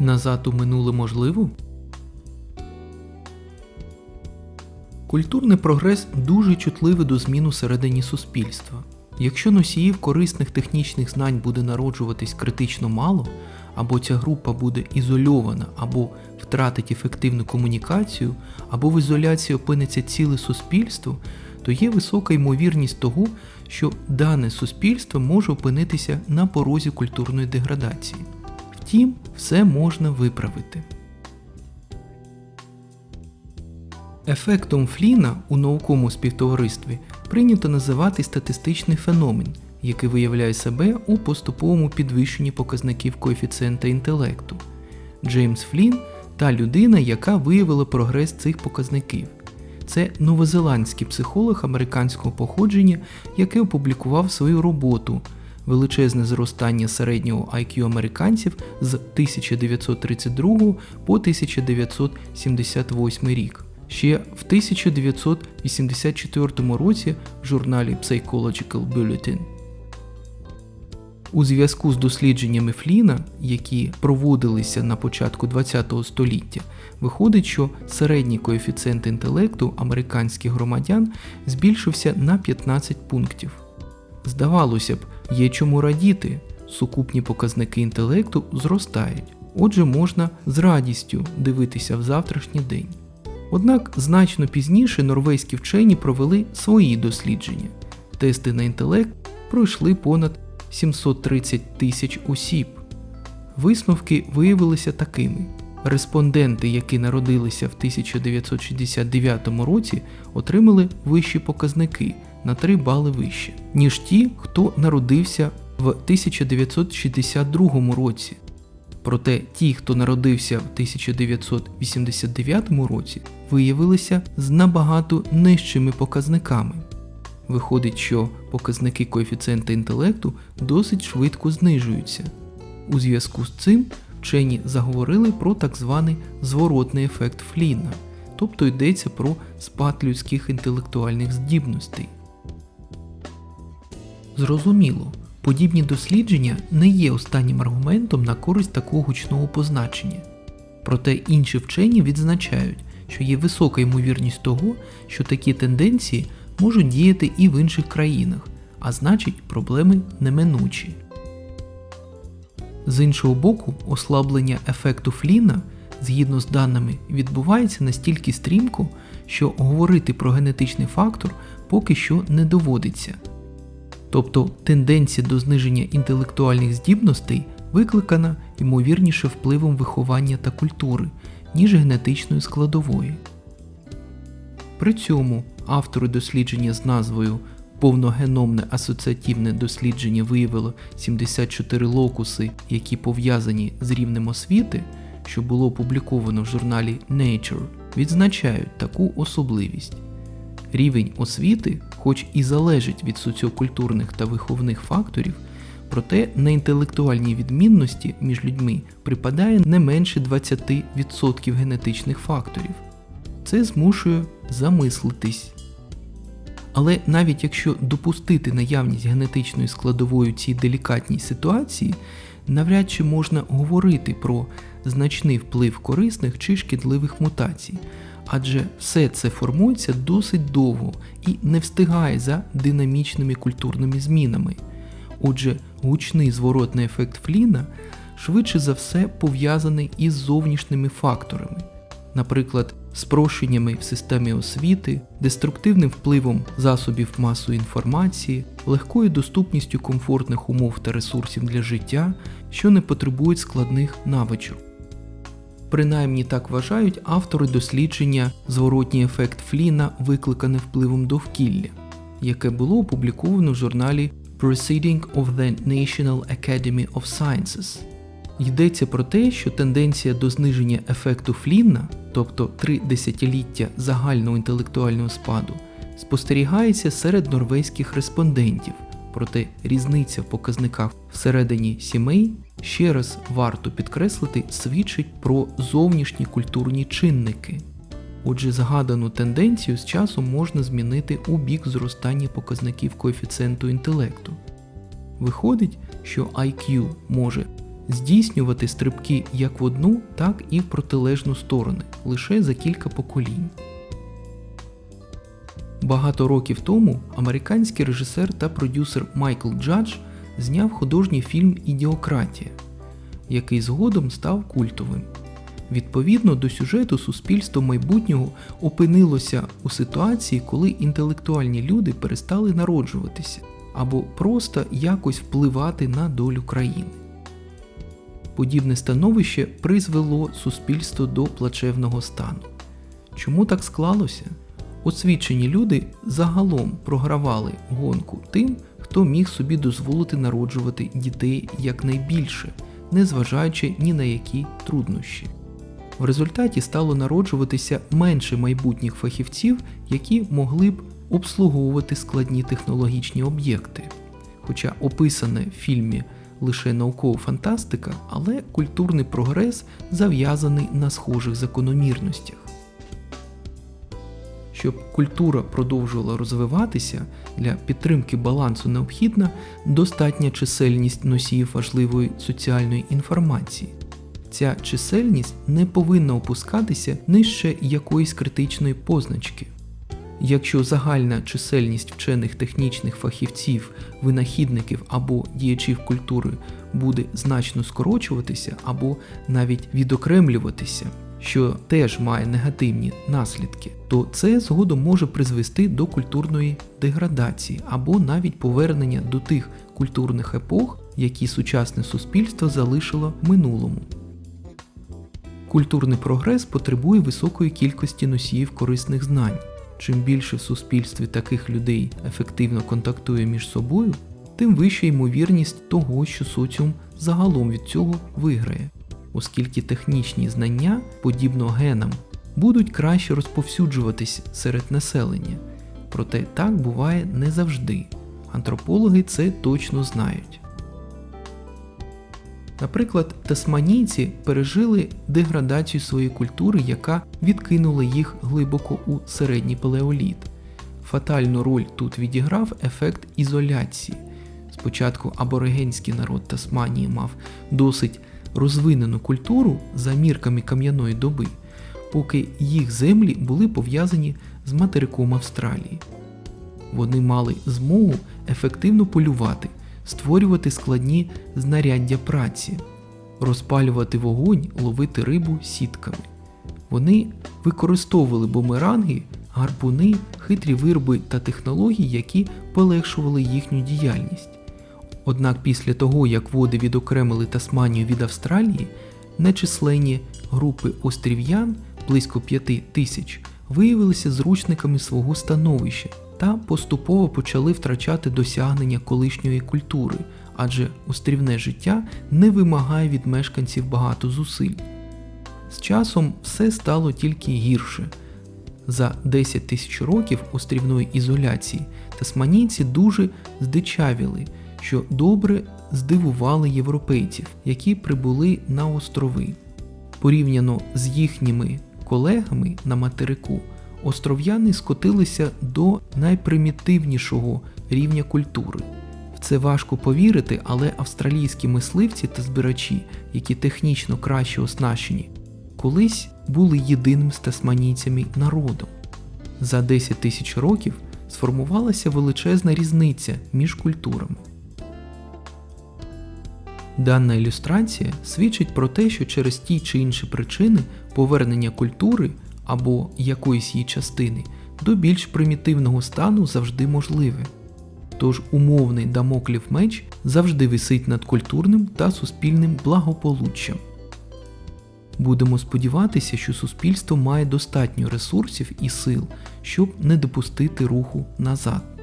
Назад у минуле можливо? Культурний прогрес дуже чутливий до змін усередині суспільства. Якщо носіїв корисних технічних знань буде народжуватись критично мало, або ця група буде ізольована, або втратить ефективну комунікацію, або в ізоляції опиниться ціле суспільство, то є висока ймовірність того, що дане суспільство може опинитися на порозі культурної деградації. Втім, все можна виправити. Ефектом Фліна у науковому співтоваристві прийнято називати статистичний феномен, який виявляє себе у поступовому підвищенні показників коефіцієнта інтелекту. Джеймс Флін та людина, яка виявила прогрес цих показників. Це новозеландський психолог американського походження, який опублікував свою роботу Величезне зростання середнього IQ американців з 1932 по 1978 рік. Ще в 1984 році в журналі Psychological Bulletin. У зв'язку з дослідженнями Фліна, які проводилися на початку ХХ століття, виходить, що середній коефіцієнт інтелекту американських громадян збільшився на 15 пунктів. Здавалося б, є чому радіти, сукупні показники інтелекту зростають, отже, можна з радістю дивитися в завтрашній день. Однак значно пізніше норвезькі вчені провели свої дослідження. Тести на інтелект пройшли понад 730 тисяч осіб. Висновки виявилися такими: респонденти, які народилися в 1969 році, отримали вищі показники на 3 бали вище, ніж ті, хто народився в 1962 році. Проте ті, хто народився в 1989 році, виявилися з набагато нижчими показниками. Виходить, що показники коефіцієнта інтелекту досить швидко знижуються. У зв'язку з цим вчені заговорили про так званий зворотний ефект Фліна, тобто йдеться про спад людських інтелектуальних здібностей. Зрозуміло, подібні дослідження не є останнім аргументом на користь такого гучного позначення. Проте інші вчені відзначають, що є висока ймовірність того, що такі тенденції можуть діяти і в інших країнах, а значить проблеми неминучі. З іншого боку, ослаблення ефекту Фліна, згідно з даними, відбувається настільки стрімко, що говорити про генетичний фактор поки що не доводиться. Тобто тенденція до зниження інтелектуальних здібностей викликана ймовірніше впливом виховання та культури, ніж генетичної складової. При цьому автори дослідження з назвою Повногеномне асоціативне дослідження виявило 74 локуси, які пов'язані з рівнем освіти, що було опубліковано в журналі Nature, відзначають таку особливість. Рівень освіти, хоч і залежить від соціокультурних та виховних факторів, проте на інтелектуальній відмінності між людьми припадає не менше 20% генетичних факторів. Це змушує замислитись. Але навіть якщо допустити наявність генетичної складової цій делікатній ситуації, навряд чи можна говорити про значний вплив корисних чи шкідливих мутацій, адже все це формується досить довго і не встигає за динамічними культурними змінами. Отже, гучний зворотний ефект Фліна швидше за все пов'язаний із зовнішніми факторами, наприклад, спрощеннями в системі освіти, деструктивним впливом засобів масової інформації, легкою доступністю комфортних умов та ресурсів для життя, що не потребують складних навичок. Принаймні так вважають автори дослідження зворотній ефект Фліна, викликане впливом довкілля, яке було опубліковано в журналі Proceeding of the National Academy of Sciences. Йдеться про те, що тенденція до зниження ефекту Флінна, тобто три десятиліття загального інтелектуального спаду, спостерігається серед норвезьких респондентів, проте різниця в показниках всередині сімей ще раз варто підкреслити, свідчить про зовнішні культурні чинники. Отже, згадану тенденцію з часом можна змінити у бік зростання показників коефіцієнту інтелекту. Виходить, що IQ може здійснювати стрибки як в одну, так і в протилежну сторони лише за кілька поколінь. Багато років тому американський режисер та продюсер Майкл Джадж зняв художній фільм Ідіократія, який згодом став культовим. Відповідно до сюжету, суспільство майбутнього опинилося у ситуації, коли інтелектуальні люди перестали народжуватися або просто якось впливати на долю країни. Подібне становище призвело суспільство до плачевного стану. Чому так склалося? Освічені люди загалом програвали гонку тим, хто міг собі дозволити народжувати дітей якнайбільше, незважаючи ні на які труднощі. В результаті стало народжуватися менше майбутніх фахівців, які могли б обслуговувати складні технологічні об'єкти. Хоча описане в фільмі лише наукова фантастика, але культурний прогрес зав'язаний на схожих закономірностях. Щоб культура продовжувала розвиватися, для підтримки балансу необхідна достатня чисельність носіїв важливої соціальної інформації. Ця чисельність не повинна опускатися нижче якоїсь критичної позначки. Якщо загальна чисельність вчених технічних фахівців, винахідників або діячів культури буде значно скорочуватися або навіть відокремлюватися, що теж має негативні наслідки, то це згодом може призвести до культурної деградації або навіть повернення до тих культурних епох, які сучасне суспільство залишило в минулому. Культурний прогрес потребує високої кількості носіїв корисних знань. Чим більше в суспільстві таких людей ефективно контактує між собою, тим вища ймовірність того, що соціум загалом від цього виграє, оскільки технічні знання, подібно генам, будуть краще розповсюджуватись серед населення. Проте так буває не завжди. Антропологи це точно знають. Наприклад, тасманійці пережили деградацію своєї культури, яка відкинула їх глибоко у середній палеоліт. Фатальну роль тут відіграв ефект ізоляції. Спочатку аборигенський народ Тасманії мав досить розвинену культуру за мірками кам'яної доби, поки їх землі були пов'язані з материком Австралії. Вони мали змогу ефективно полювати створювати складні знаряддя праці, розпалювати вогонь, ловити рибу сітками. Вони використовували бумеранги, гарпуни, хитрі вироби та технології, які полегшували їхню діяльність. Однак після того, як води відокремили Тасманію від Австралії, нечисленні групи острів'ян близько п'яти тисяч виявилися зручниками свого становища та поступово почали втрачати досягнення колишньої культури, адже острівне життя не вимагає від мешканців багато зусиль. З часом все стало тільки гірше. За 10 тисяч років острівної ізоляції тасманійці дуже здичавіли, що добре здивували європейців, які прибули на острови. Порівняно з їхніми колегами на материку, остров'яни скотилися до найпримітивнішого рівня культури. В це важко повірити, але австралійські мисливці та збирачі, які технічно краще оснащені, колись були єдиним з тасманійцями народом. За 10 тисяч років сформувалася величезна різниця між культурами. Дана ілюстрація свідчить про те, що через ті чи інші причини повернення культури або якоїсь її частини до більш примітивного стану завжди можливе. Тож умовний дамоклів меч завжди висить над культурним та суспільним благополуччям. Будемо сподіватися, що суспільство має достатньо ресурсів і сил, щоб не допустити руху назад.